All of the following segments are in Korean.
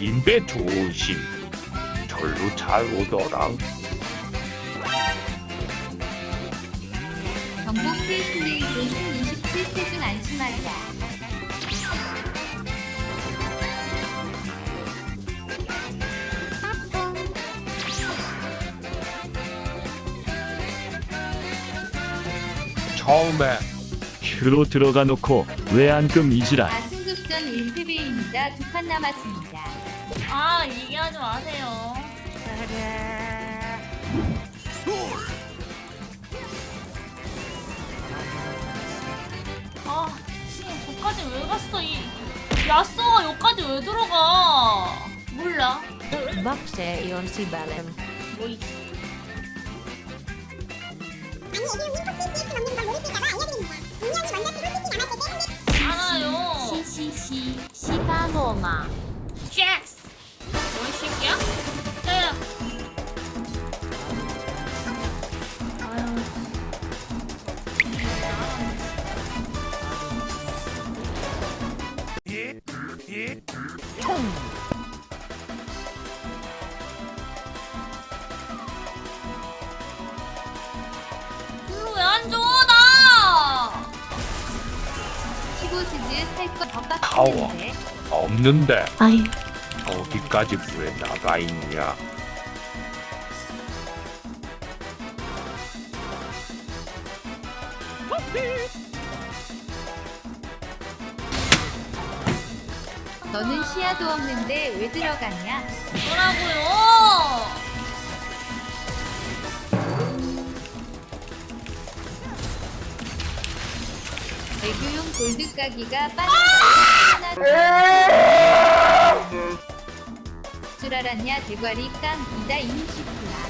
인베 조심. 절로 잘 오더라. 경북 페이스메이드 27세 중 안심하자. 처음에 큐로 들어가 놓고 왜 안금 이지라 아 승급전 1패배입니다. 두 판 남았습니다. 아 얘기하지 마세요. 아, 지금 저까지 왜 갔어? 이 야쏘가 여기까지 왜 들어가? 몰라. Bakse iyon si Balem. 뭐 이. 알아요. 시시시 시바로마. 이거 왜안 줘? 나! 살거. 빡치는데. 없는데 Ay, 어디까지 왜 나가 있냐? 너는 시야도 없는데 왜 들어갔냐? 뭐라고요? 애교용 골드 까기가 빠른 거 하나 줄 알았냐 대과리 깡 이다 임시구나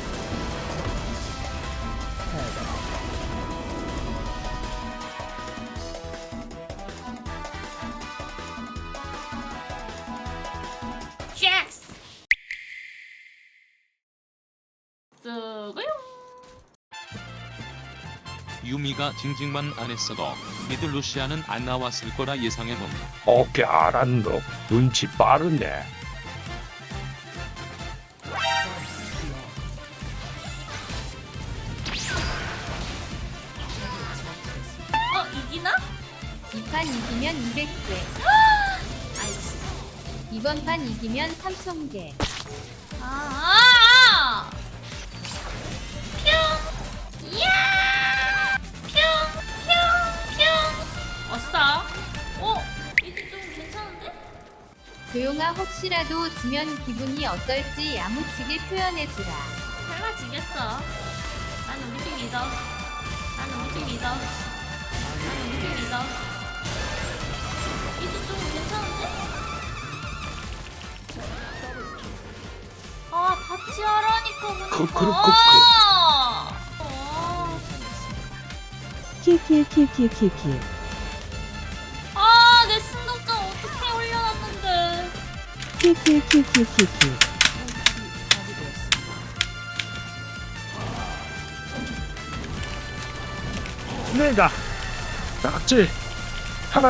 유미가 징징만 안 했어도 미드 루시아는 안 나왔을 거라 예상해봄. 어깨 알았노. 눈치 빠르네. 어 이기나? 이 판 이기면 200개 아이씨. 이번 판 이기면 3,000개 아. 뿅. 이야. 조용아 혹시라도 지면 기분이 어떨지 야무지게 표현해주라 달라지겠어. 난 우리 팀 믿어. 난 우리 팀 믿어. 난 우리 팀 믿어. 이제 좀 괜찮은데? 아, 같이 하라니까 그러니까. 그, 그, 그, 그. 어. 키키키키키키. 아, 키키키키키키. 내가 낙지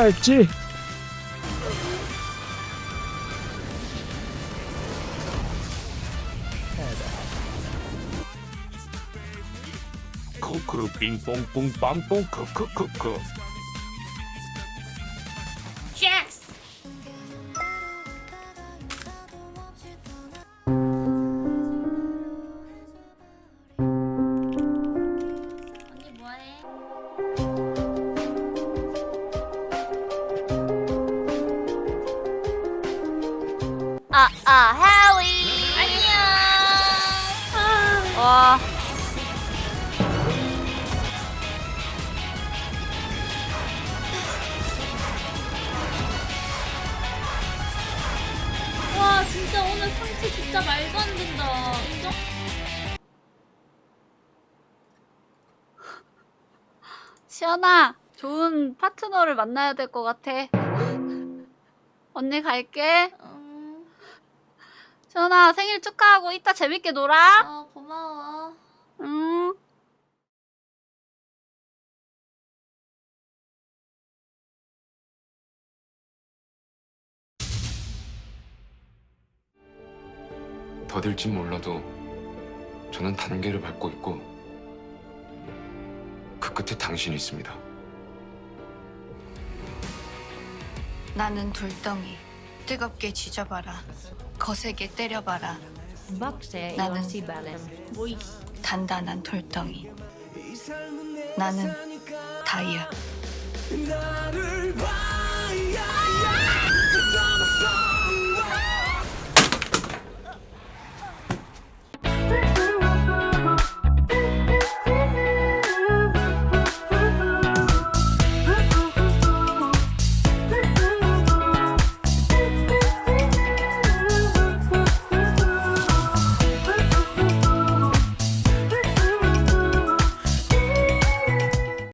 했지. 크크 빙뽕뽕 빵뽕 크크크크 아, 아, 해리. 안녕! 와, 와 진짜 오늘 상체 진짜 말도 안 된다 인정? 시연아, 좋은 파트너를 만나야 될 것 같아. 언니 갈게. 음, 시연아, 생일 축하하고 이따 재밌게 놀아. 어 고마워 응. 더딜진 몰라도 저는 단계를 밟고 있고 그 끝에 당신이 있습니다. 나는 돌덩이. 뜨겁게 지져봐라. 거세게 때려봐라. 나는- 단단한 돌덩이. 나는 다이아. 나를 봐야 그